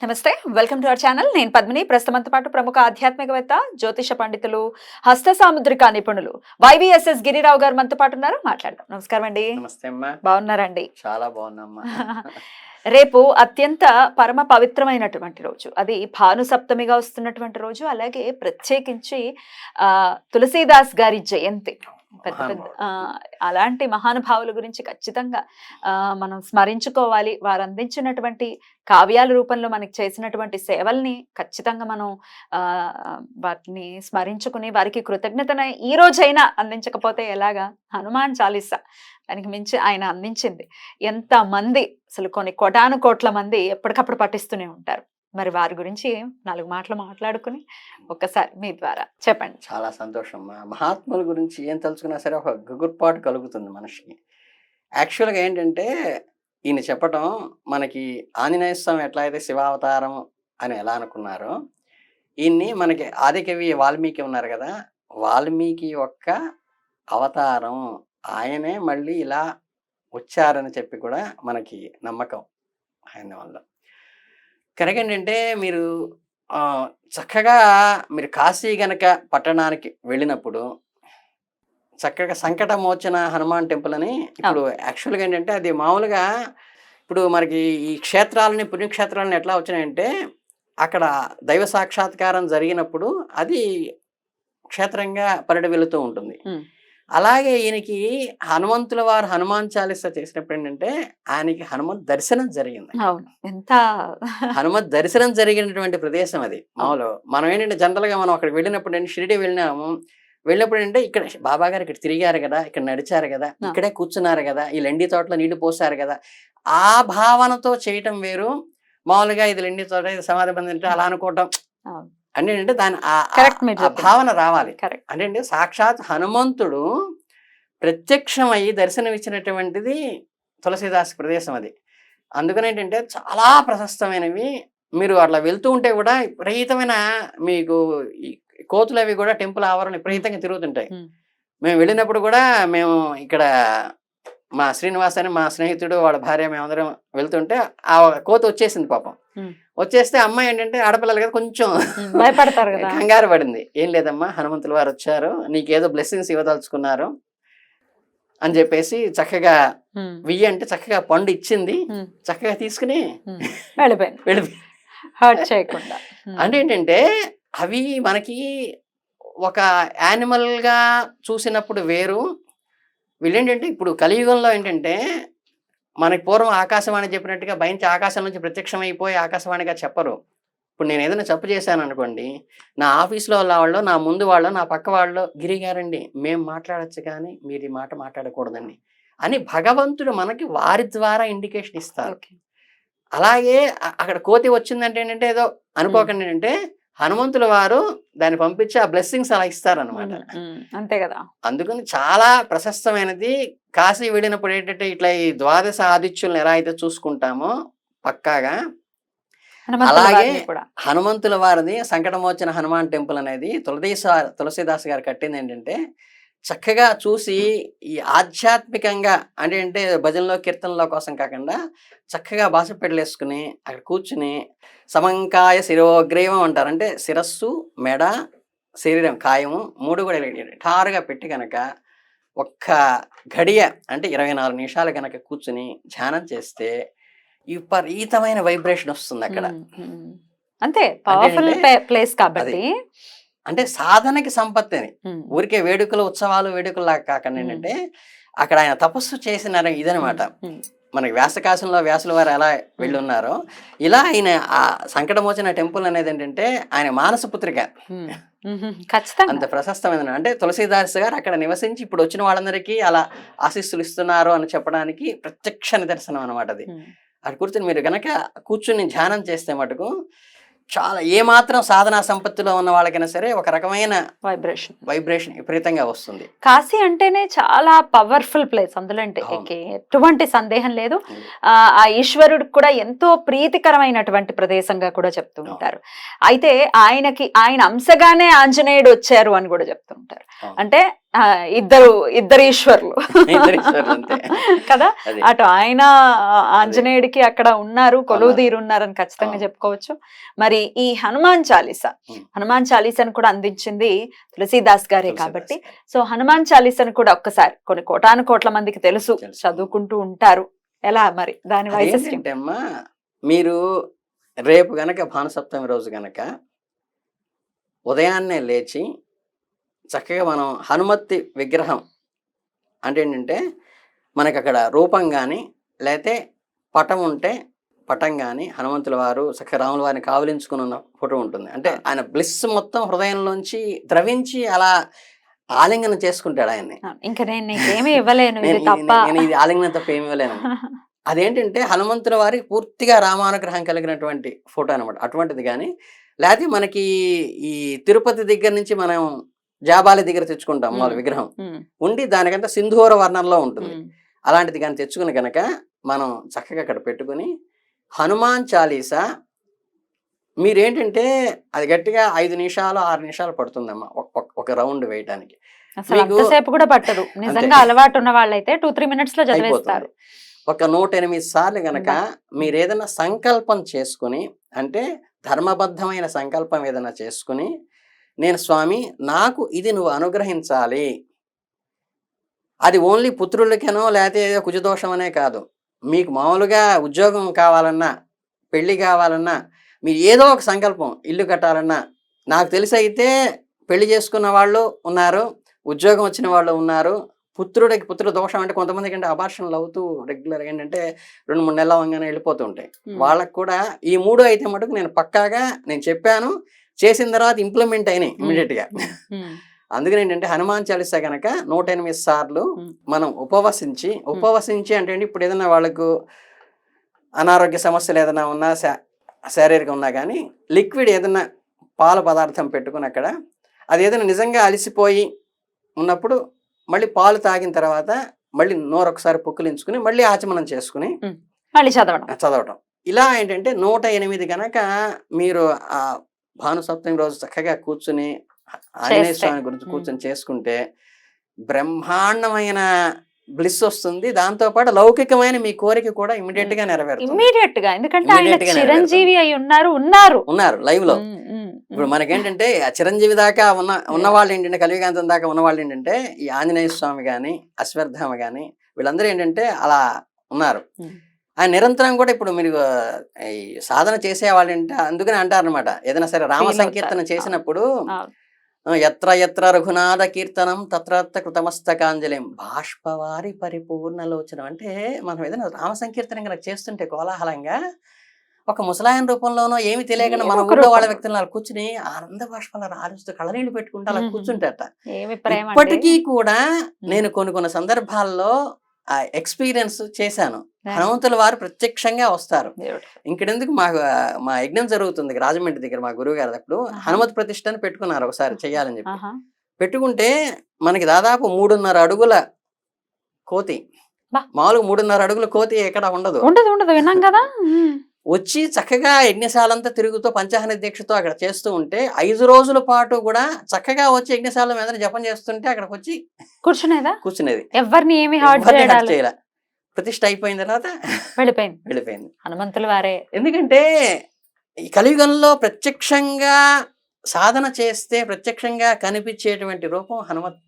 నమస్తే welcome to our channel. నేను పద్మిని. ప్రస్తుతంతో పాటు ప్రముఖ ఆధ్యాత్మికవేత్త జ్యోతిష పండితులు హస్త సాముద్రిక నిపుణులు వైవిఎస్ఎస్ గిరిరావు గారు మనతో పాటు ఉన్నారు. మాట్లాడదాం. నమస్కారం అండి నమస్తే అమ్మా. బాగున్నారండి? చాలా బాగున్నామ్మా. రేపు అత్యంత పరమ పవిత్రమైనటువంటి రోజు. అది భాను సప్తమిగా వస్తున్నటువంటి రోజు. అలాగే ప్రత్యేకించి ఆ తులసీదాస్ గారి జయంతి. పెద్ద పెద్ద అలాంటి మహానుభావుల గురించి ఖచ్చితంగా మనం స్మరించుకోవాలి. వారు అందించినటువంటి కావ్యాల రూపంలో మనకి చేసినటువంటి సేవల్ని ఖచ్చితంగా మనం వాటిని స్మరించుకుని వారికి కృతజ్ఞతన ఈ రోజైనా అందించకపోతే ఎలాగా? హనుమాన్ చాలీసా. దానికి మించి ఆయన అందించింది. ఎంత మంది అసలు కొన్ని కోటాను కోట్ల మంది ఎప్పటికప్పుడు పఠిస్తూనే ఉంటారు. మరి వారి గురించి నాలుగు మాటలు మాట్లాడుకుని ఒక్కసారి మీ ద్వారా చెప్పండి. చాలా సంతోషం. మహాత్ముల గురించి ఏం తలుచుకున్నా సరే ఒక గుగుర్పాటు కలుగుతుంది మనిషికి. యాక్చువల్గా ఏంటంటే ఈయన చెప్పటం మనకి ఆంజనేయ స్వామి ఎట్లా అయితే శివావతారం అని ఎలా అనుకున్నారో ఈయన్ని మనకి ఆదికవి వాల్మీకి ఉన్నారు కదా వాల్మీకి యొక్క అవతారం ఆయనే మళ్ళీ ఇలా వచ్చారని చెప్పి కూడా మనకి నమ్మకం ఆయన వల్ల. కనుక ఏంటంటే మీరు చక్కగా మీరు కాశీ గనక పట్టణానికి వెళ్ళినప్పుడు చక్కగా సంకట మోచన హనుమాన్ టెంపుల్ అని ఇప్పుడు యాక్చువల్గా ఏంటంటే అది మామూలుగా ఇప్పుడు మనకి ఈ క్షేత్రాలని పుణ్యక్షేత్రాలని ఎట్లా వచ్చినాయంటే అక్కడ దైవ సాక్షాత్కారం జరిగినప్పుడు అది క్షేత్రంగా పరిడి వెళుతూ ఉంటుంది. అలాగే ఈయనకి హనుమంతుల వారు హనుమాన్ చాలీస చేసినప్పుడు ఏంటంటే ఆయనకి హనుమంత్ దర్శనం జరిగింది. ఎంత హనుమత్ దర్శనం జరిగినటువంటి ప్రదేశం అది మామూలు. మనం ఏంటంటే జనరల్గా మనం అక్కడికి వెళ్ళినప్పుడు షిరిడి వెళ్ళినాము. వెళ్ళినప్పుడు ఏంటంటే ఇక్కడ బాబా గారు ఇక్కడ తిరిగారు కదా ఇక్కడ నడిచారు కదా ఇక్కడే కూర్చున్నారు కదా ఈ లెండి తోటలో నీళ్ళు పోసారు కదా. ఆ భావనతో చేయటం వేరు. మామూలుగా ఇది లెండి తోట ఇది సమాధి బంధం అలా అనుకోవటం. అంటే ఏంటంటే దాని ఆ-. భావన రావాలి. కరెక్ట్ అంటే ఏంటి? సాక్షాత్ హనుమంతుడు ప్రత్యక్షమై దర్శనమిచ్చినటువంటిది తులసీదాస్ ప్రదేశం అది. అందుకని ఏంటంటే చాలా ప్రశస్తమైనవి. మీరు అట్లా వెళ్తూ ఉంటే కూడా విపరీతమైన మీకు కోతులు అవి కూడా టెంపుల్ ఆవరణ విపరీతంగా తిరుగుతుంటాయి. మేము వెళ్ళినప్పుడు కూడా మేము ఇక్కడ మా శ్రీనివాస్ అని మా స్నేహితుడు వాళ్ళ భార్య మేమందరం వెళ్తుంటే ఆ కోత వచ్చేసింది పాపం. వచ్చేస్తే అమ్మాయి ఏంటంటే ఆడపిల్లలు కదా కొంచెం భయపడతారు కదా. కంగారు పడింది. ఏం లేదమ్మా హనుమంతుల వారు వచ్చారు నీకేదో బ్లెస్సింగ్స్ ఇవ్వదలుచుకున్నారు అని చెప్పేసి చక్కగా వెయ్యి అంటే చక్కగా పండు ఇచ్చింది. చక్కగా తీసుకుని. వెళ్ళిపోయింది. హర్ట్ చేయకుండా. అంటే ఏంటంటే అవి మనకి ఒక యానిమల్గా చూసినప్పుడు వేరు. వీళ్ళేంటంటే ఇప్పుడు కలియుగంలో ఏంటంటే మనకి పూర్వం ఆకాశవాణి చెప్పినట్టుగా బయట ఆకాశం నుంచి ప్రత్యక్షమైపోయి ఆకాశవాణిగా చెప్పరు ఇప్పుడు నేను ఏదైనా తప్పు చేశాను అనుకోండి నా ఆఫీస్లో వాళ్ళ వాళ్ళు నా ముందు వాళ్ళు నా పక్క వాళ్ళు గిరి గారండి మేము మాట్లాడొచ్చు కానీ మీరు ఈ మాట మాట్లాడకూడదండి అని భగవంతుడు మనకి వారి ద్వారా ఇండికేషన్ ఇస్తారు. అలాగే అక్కడ కోతి వచ్చిందంటే ఏంటంటే ఏదో అనుకోకండి అంటే హనుమంతుల వారు దాన్ని పంపించి ఆ బ్లెస్సింగ్స్ అలా ఇస్తారనమాట అంతే కదా. అందుకని చాలా ప్రశస్తమైనది. కాశీ వెళ్ళినప్పుడు ఏంటంటే ఇట్లా ఈ ద్వాదశ ఆదిత్యులను ఎలా అయితే చూసుకుంటామో పక్కాగా అలాగే హనుమంతుల వారిది సంకటమోచన హనుమాన్ టెంపుల్ అనేది తులదీస తులసీదాస్ గారు కట్టింది ఏంటంటే చక్కగా చూసి ఈ ఆధ్యాత్మికంగా అంటే అంటే భజనలో కీర్తనలో కోసం కాకుండా చక్కగా బాసపెట్టలు వేసుకుని అక్కడ కూర్చుని సమంకాయ శిరోగ్రీవం అంటారు అంటే శిరస్సు మెడ శరీరం కాయము మూడు కూడా ఠారుగా పెట్టి కనుక ఒక్క గడియ అంటే ఇరవై నాలుగు నిమిషాలు కనుక కూర్చుని ధ్యానం చేస్తే విపరీతమైన వైబ్రేషన్ వస్తుంది అక్కడ. అంతే పవర్ఫుల్ ప్లేస్ కాబట్టి అంటే సాధనకి సంపత్తి అని ఊరికే వేడుకలు ఉత్సవాలు వేడుకలు కాకుండా. ఏంటంటే అక్కడ ఆయన తపస్సు చేసిన ఇదనమాట మనకి వ్యాసకాశంలో వ్యాసుల వారు ఎలా వెళ్ళి ఉన్నారో ఇలా ఆయన ఆ సంకటమోచన టెంపుల్ అనేది ఏంటంటే ఆయన మానస పుత్రిక. ఖచ్చితంగా. అంత ప్రశస్తమైన అంటే తులసీదాస్ గారు అక్కడ నివసించి ఇప్పుడు వచ్చిన వాళ్ళందరికీ అలా ఆశీస్సులు ఇస్తున్నారు అని చెప్పడానికి ప్రత్యక్ష నిదర్శనం అనమాట అది. అక్కడ కూర్చొని మీరు గనక కూర్చుని ధ్యానం చేస్తే మటుకు చాలా ఏ మాత్రం సాధనా సంపత్తిలో ఉన్న వాళ్ళకైనా సరే ఒక రకమైన వైబ్రేషన్ వైబ్రేషన్ విపరీతంగా వస్తుంది కాశీ అంటేనే చాలా పవర్ఫుల్ ప్లేస్ అందులో ఎటువంటి సందేహం లేదు. ఆ ఆ ఈశ్వరుడికి కూడా ఎంతో ప్రీతికరమైనటువంటి ప్రదేశంగా కూడా చెప్తూ. ఉంటారు అయితే ఆయనకి ఆయన అంశగానే ఆంజనేయుడు వచ్చారు అని కూడా చెప్తూ ఉంటారు. అంటే ఇద్దరు ఇద్దరు ఈశ్వరులు. కదా? అటు ఆయన ఆంజనేయుడికి అక్కడ ఉన్నారు కొలువుదీరు ఉన్నారని ఖచ్చితంగా. చెప్పుకోవచ్చు. మరి ఈ హనుమాన్ చాలీసా. హనుమాన్ చాలీసాను కూడా అందించింది తులసీదాస్ గారే కాబట్టి. సో హనుమాన్ చాలీసాను కూడా ఒక్కసారి కొన్ని కోటాను కోట్ల మందికి తెలుసు. చదువుకుంటూ ఉంటారు. ఎలా మరి? దాని అమ్మా మీరు రేపు గనక భానుసప్తమి రోజు గనక ఉదయాన్నే లేచి చక్కగా మనం హనుమతి విగ్రహం అంటే ఏంటంటే మనకి అక్కడ రూపం కానీ లేతే పటం ఉంటే పటం కానీ హనుమంతుల వారు చక్కగా రాముల వారిని కావలించుకుని ఉన్న ఫోటో ఉంటుంది. అంటే ఆయన బ్లిస్ మొత్తం హృదయంలోంచి ద్రవించి అలా ఆలింగనం చేసుకుంటాడు ఆయన్ని. ఇంకా నేను నీకేమీ ఇవ్వలేను. నేను ఇది ఆలింగనం తప్ప ఏమి ఇవ్వలేను. అదేంటంటే హనుమంతుల వారికి పూర్తిగా రామానుగ్రహం కలిగినటువంటి ఫోటో అనమాట అటువంటిది కానీ లేకపోతే మనకి ఈ తిరుపతి దగ్గర నుంచి మనం జాబాలి దగ్గర తెచ్చుకుంటాం వాళ్ళ. విగ్రహం. ఉండి దానికంతా సింధూర వర్ణంలో ఉంటుంది. అలాంటిది కానీ తెచ్చుకుని కనుక మనం చక్కగా అక్కడ పెట్టుకుని హనుమాన్ చాలీసా మీరేంటంటే అది గట్టిగా ఐదు నిమిషాలు ఆరు నిమిషాలు పడుతుందమ్మా ఒక- రౌండ్ మీకు- అంతసేపు కూడా పట్టదు. నిజంగా అలవాటు ఉన్న వాళ్ళైతే టూ త్రీ మినిట్స్లో చదివేస్తారు ఒక నూట ఎనిమిది సార్లు గనక మీరు ఏదైనా సంకల్పం చేసుకుని అంటే ధర్మబద్ధమైన సంకల్పం ఏదైనా చేసుకుని నేను స్వామి నాకు ఇది నువ్వు అనుగ్రహించాలి. అది ఓన్లీ పుత్రులకేనో లేకపోతే ఏదో కుజదోషం అనే కాదు. మీకు మామూలుగా ఉద్యోగం కావాలన్నా పెళ్ళి కావాలన్నా మీరు ఏదో ఒక సంకల్పం ఇల్లు కట్టాలన్నా నాకు తెలిసి అయితే పెళ్ళి చేసుకున్న వాళ్ళు ఉన్నారు ఉద్యోగం వచ్చిన వాళ్ళు ఉన్నారు. పుత్రుడికి పుత్ర దోషం అంటే కొంతమందికి అంటే అబార్షన్లు అవుతూ రెగ్యులర్ ఏంటంటే రెండు మూడు నెలల అవగానే వెళ్ళిపోతూ ఉంటాయి. వాళ్ళకు కూడా ఈ మూడు అయితే మటుకు నేను పక్కాగా నేను చెప్పాను. చేసిన తర్వాత ఇంప్లిమెంట్ అయినాయి ఇమీడియట్గా ఉమ్, అందుకని ఏంటంటే హనుమాన్ చాలీసా గనక నూట ఎనిమిది సార్లు. మనం ఉపవసించి ఉపవసించి అంటే ఇప్పుడు ఏదైనా వాళ్ళకు అనారోగ్య సమస్యలు ఏదైనా ఉన్నా శా- శారీరకం ఉన్నా కానీ లిక్విడ్ ఏదైనా పాల పదార్థం పెట్టుకుని అక్కడ అది ఏదైనా నిజంగా అలసిపోయి ఉన్నప్పుడు మళ్ళీ పాలు తాగిన తర్వాత మళ్ళీ నోరు ఒకసారి పుక్కిలించుకుని మళ్ళీ ఆచమనం చేసుకుని మళ్ళీ చదవడం. చదవటం. ఇలా ఏంటంటే నూట ఎనిమిది గనక మీరు భాను సప్తమి రోజు చక్కగా కూర్చుని ఆంజనేయ. స్వామి గురించి. కూర్చొని చేసుకుంటే బ్రహ్మాండమైన బ్లిస్ వస్తుంది. దాంతో పాటు లౌకికమైన మీ కోరిక కూడా ఇమీడియట్గా నెరవేరుతుంది. ఇమ్మీడియట్గా ఎందుకంటే ఆయన Immediate గా చిరంజీవి అయి ఉన్నారు. ఉన్నారు ఉన్నారు లైవ్లో ఇప్పుడు. మనకేంటంటే ఆ చిరంజీవి దాకా ఉన్న ఉన్న వాళ్ళు ఏంటంటే కలివికాంతం దాకా ఉన్న వాళ్ళు ఏంటంటే ఈ ఆంజనేయ స్వామి గాని అశ్వత్థామ గాని వీళ్ళందరూ ఏంటంటే అలా ఉన్నారు. ఆయన నిరంతరం కూడా ఇప్పుడు మీరు ఆ, సాధన చేసే వాళ్ళు ఏంటంటే అందుకని అంటారు అనమాట ఏదైనా సరే రామ సంకీర్తన. చేసినప్పుడు. ఆ, ఎత్ర ఎత్ర రఘునాథ కీర్తనం తత్రత్ర కృతమస్తకాంజలిం బాష్పవారి పరిపూర్ణలోచనం అంటే మనం ఏదైనా రామ సంకీర్తన కనుక చేస్తుంటే కోలాహలంగా ఒక ముసలాయన రూపంలోనో ఏమి తెలియకుండా మన ఊళ్ళో వాళ్ళ రూపంలో. వ్యక్తులు అలా కూర్చుని ఆనంద బాష్పాలు ఆలోచిస్తూ కళ్ళనీళ్ళు పెట్టుకుంటూ అలా. కూర్చుంటారట. ఇప్పటికీ కూడా నేను కొన్ని కొన్ని సందర్భాల్లో ఆ ఎక్స్పీరియన్స్ చేశాను హనుమంతుల వారు ప్రత్యక్షంగా వస్తారు. ఇంకెందుకు మా మా యజ్ఞం జరుగుతుంది రాజమండ్రి దగ్గర మా గురువు గారు అప్పుడు ఆహా. హనుమత్ ప్రతిష్ట అని పెట్టుకున్నారు ఒకసారి చేయాలని చెప్పి ఆహా. పెట్టుకుంటే మనకి దాదాపు మూడున్నర అడుగుల కోతి. మామూలుగా మూడున్నర అడుగుల కోతి ఎక్కడ ఉండదు ఉండదు ఉండదు విన్నాం కదా. వచ్చి చక్కగా యజ్ఞశాలంతా తిరుగుతూ పంచాహన దీక్షతో అక్కడ చేస్తూ ఉంటే ఐదు రోజుల పాటు కూడా చక్కగా వచ్చి యజ్ఞశాల మీద జపం చేస్తుంటే అక్కడికి వచ్చి కూర్చునేదా? కూర్చునేది. ఎవరిని ఏమి చేయలే. ప్రతిష్ట అయిపోయిన తర్వాత వెళ్ళిపోయింది. వెళ్ళిపోయింది. హనుమంతుల వారే. ఎందుకంటే ఈ కలియుగంలో ప్రత్యక్షంగా సాధన చేస్తే ప్రత్యక్షంగా కనిపించేటువంటి రూపం హనుమత్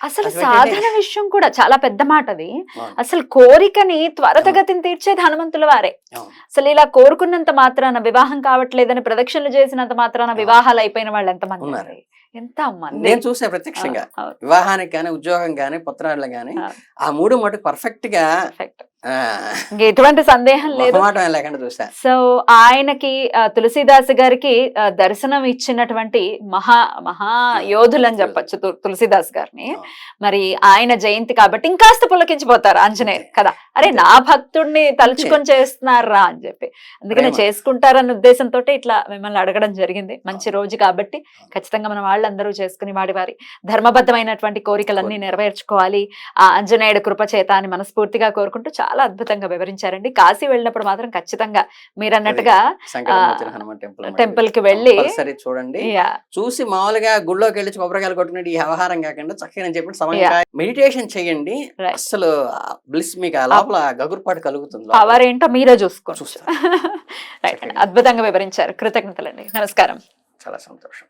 అసలు సాధన విషయం కూడా చాలా పెద్ద మాట అది. అసలు కోరికని త్వరతగతిని తీర్చేది హనుమంతుల వారే. అసలు ఇలా కోరుకున్నంత మాత్రాన వివాహం కావట్లేదని ప్రదక్షిణలు చేసినంత మాత్రాన. వివాహాలు అయిపోయిన వాళ్ళు ఎంతమంది? ఎంత మంది నేను చూసా ప్రత్యక్షంగా వివాహానికి కానీ ఉద్యోగం కానీ పుత్రాలు కానీ. ఆ మూడు మటుకు పర్ఫెక్ట్గా ఎటువంటి సందేహం లేదు. సో ఆయనకి ఆ, తులసీదాస్ గారికి దర్శనం ఇచ్చినటువంటి మహా మహా యోధులు అని చెప్పచ్చు తులసీదాస్ గారిని. మరి ఆయన జయంతి కాబట్టి ఇంకాస్త పులకించిపోతారు ఆంజనేయులు అంతే. కదా. అరే. నా భక్తుడిని తలుచుకొని చేస్తున్నారా అని చెప్పి. అందుకనే. చేసుకుంటారన్న ఉద్దేశంతో ఇట్లా మిమ్మల్ని అడగడం జరిగింది. మంచి రోజు కాబట్టి ఖచ్చితంగా మన వాళ్ళందరూ చేసుకుని వాడి వారి ధర్మబద్ధమైనటువంటి కోరికలన్నీ కోరిక. నెరవేర్చుకోవాలి. ఆ ఆంజనేయుడు కృప చేత అని మనస్ఫూర్తిగా కోరుకుంటూ చాలా అద్భుతంగా వివరించారండి. కాశీ వెళ్ళినప్పుడు మాత్రం ఖచ్చితంగా మీరు అన్నట్టుగా టెంపుల్కి వెళ్ళి చూడండి. చూసి మామూలుగా గుళ్ళోకి వెళ్ళి కొబ్బరికాయలు కొట్టుకునే ఈ వ్యవహారం కాకుండా చక్కగా నేను చెప్పిన సమయంగా మెడిటేషన్ చేయండి. అసలు బ్లిస్ మీకు ఆ లోపల గగురుపాటు కలుగుతుంది. పవర్ ఏంటో మీరే చూసుకోండి అద్భుతంగా వివరించారు. కృతజ్ఞతలండి. నమస్కారం. చాలా సంతోషం.